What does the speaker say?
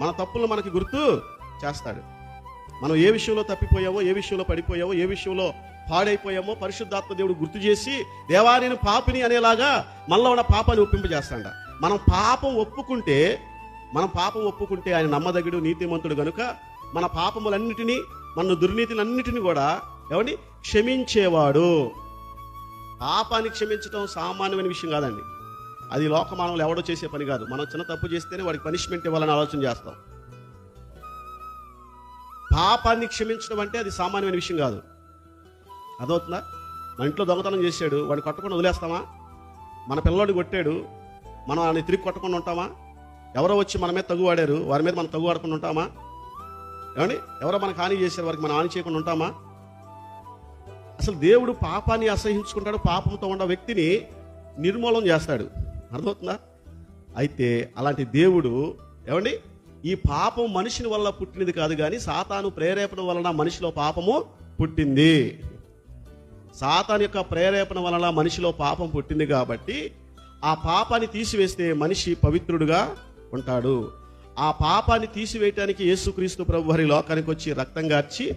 మన తప్పులు మనకి గుర్తు చేస్తాడు. మనం ఏ విషయంలో తప్పిపోయామో ఏ విషయంలో పడిపోయామో ఏ విషయంలో పాడైపోయామో పరిశుద్ధాత్మ దేవుడు గుర్తు చేసి దేవా నేను పాపిని అనేలాగా మనలో ఉన్న పాపాన్ని ఒప్పింపజేస్తాడ మనం పాపం ఒప్పుకుంటే మనం పాపం ఒప్పుకుంటే ఆయన నమ్మదగిడు నీతిమంతుడు కనుక మన పాపములన్నిటినీ మన దుర్నీతిలన్నిటిని కూడా ఏమండి? క్షమించేవాడు. పాపాన్ని క్షమించడం సామాన్యమైన విషయం కాదండి. అది లోకమానవులు ఎవడో చేసే పని కాదు. మనం చిన్న తప్పు చేస్తేనే వాడికి పనిష్మెంట్ ఇవ్వాలని ఆలోచన చేస్తాం. పాపాన్ని క్షమించడం అంటే అది సామాన్యమైన విషయం కాదు. అదవుతుందా మన ఇంట్లో దొంగతనం చేశాడు వాడిని కొట్టకుండా వదిలేస్తామా? మన పిల్లోడిని కొట్టాడు మనం ఆయన తిరిగి కొట్టకుండా ఉంటామా? ఎవరో వచ్చి మన మీద తగువాడారు వారి మీద మనం తగువాడకుండా ఉంటామా? ఏమండి? ఎవరో మనకు హాని చేశారు వారికి మనం హాని చేయకుండా ఉంటామా? అసలు దేవుడు పాపాన్ని అసహించుకుంటాడు పాపంతో ఉన్న వ్యక్తిని నిర్మూలన చేస్తాడు. అర్థమవుతుందా? అయితే అలాంటి దేవుడు ఏమండి? ఈ పాపం మనిషిని వల్ల పుట్టినది కాదు కానీ సాతాను ప్రేరేపణ వలన మనిషిలో పాపము పుట్టింది. సాతాన్ యొక్క ప్రేరేపణ వలన మనిషిలో పాపం పుట్టింది కాబట్టి ఆ పాపాన్ని తీసివేస్తే మనిషి పవిత్రుడుగా ఉంటాడు. ఆ పాపాన్ని తీసివేయటానికి యేసుక్రీస్తు ప్రభు వారి లోకానికి వచ్చి రక్తం గార్చి